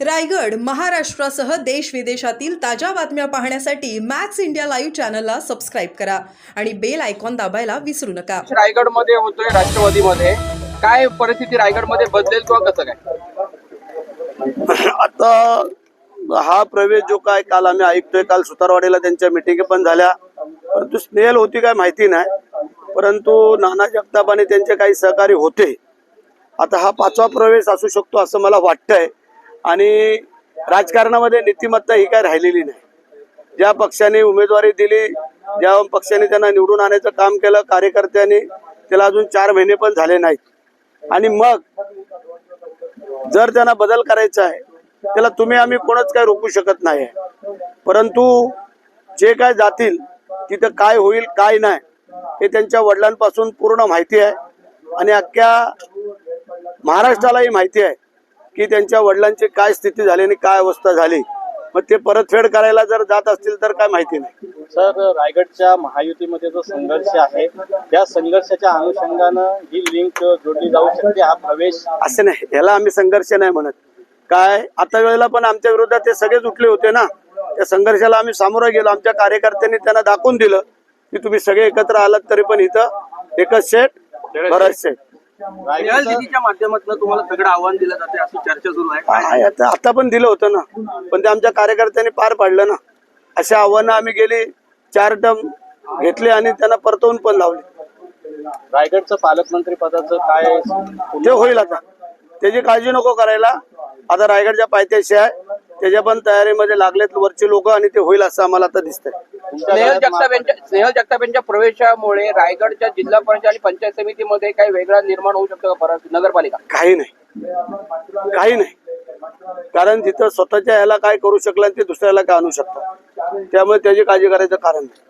रायगड महाराष्ट्रासह देश विदेशातील ताज्या बातम्या पाहण्यासाठी मॅक्स इंडिया लाईव्ह चॅनलला सबस्क्राईब करा आणि बेल आयकॉन दाबायला विसरू नका. रायगडमध्ये होतोय राष्ट्रवादीमध्ये. काय परिस्थिती रायगडमध्ये बदलेल किंवा कसं काय? आता हा प्रवेश जो काय काल आम्ही ऐकतोय काल सुतारवाडीला त्यांच्या मिटिंग पण झाल्या. परंतु स्नेहल होती काय माहिती नाही. परंतु नाना जगताप आणि त्यांचे काही सहकारी होते. आता हा पाचवा प्रवेश असू शकतो असं मला वाटतंय. आणि राजकारणामध्ये नीतिमत्ता ही काय राहिलेली नाही. ज्या पक्षाने उमेदवारी दिली ज्या पक्षाने त्यांना निवडून आणायचं काम केलं कार्यकर्त्यांनी त्याला अजून चार महिने पण झाले नाहीत. आणि मग जर त्यांना बदल करायचा आहे त्याला तुम्ही आम्ही कोणच काय रोखू शकत नाही परंतु जे काय जातील तिथं काय होईल काय नाही हे त्यांच्या वडिलांपासून पूर्ण माहिती आहे. आणि अख्ख्या महाराष्ट्रालाही माहिती आहे. की त्यांच्या वडिलांची काय स्थिती झाली आणि काय अवस्था झाली? मग ते परतफेड करायला जर जात असतील तर काय माहिती नाही. सर रायगडच्या महायुतीमध्ये जो संघर्ष आहे त्या संघर्षाच्या अनुषंगानं ही लिंक जोडली जाऊ शकते हा प्रवेश असं नाही. याला आम्ही संघर्ष नाही म्हणत. काय? आता वेळेला पण आमच्या विरोधात ते सगळेच उठले होते ना. त्या संघर्षाला आम्ही सामोरं गेलो. आमच्या कार्यकर्त्यांनी त्यांना दाखवून दिलं की तुम्ही सगळे एकत्र आलात तरी पण इथं एकच सेट बरंच सेट दिदीच्या माध्यमातून तुम्हाला सगळं आव्हान दिलं जाते अशी चर्चा सुरू आहे. काय आहे आता आता पण दिलं होतं ना. पण ते आमच्या कार्यकर्त्यांनी पार पाडलं ना. अशा आव्हानं आम्ही गेली चार टर्म घेतले आणि त्यांना परतवून पण लावले. रायगडचं पालकमंत्री पदाचं काय? ते होईल आता. त्याची काळजी नको करायला. आता रायगडच्या पायथ्याशी आहे. त्याच्या पण तयारीमध्ये लागलेत. वरची लोक आणि ते होईल असं आम्हाला आता दिसतंय. स्नेहल जगताप यांच्या स्नेहल जगताप यांच्या प्रवेशामुळे रायगडच्या जिल्हा परिषद आणि पंचायत समितीमध्ये काही वेगळा निर्माण होऊ शकतो का परत? नगरपालिका? काही नाही. काही नाही. कारण तिथं स्वतःच्या ह्याला काय करू शकलं आणि ते दुसऱ्याला काय आणू शकतात? त्यामुळे त्याची काळजी करायचं कारण नाही.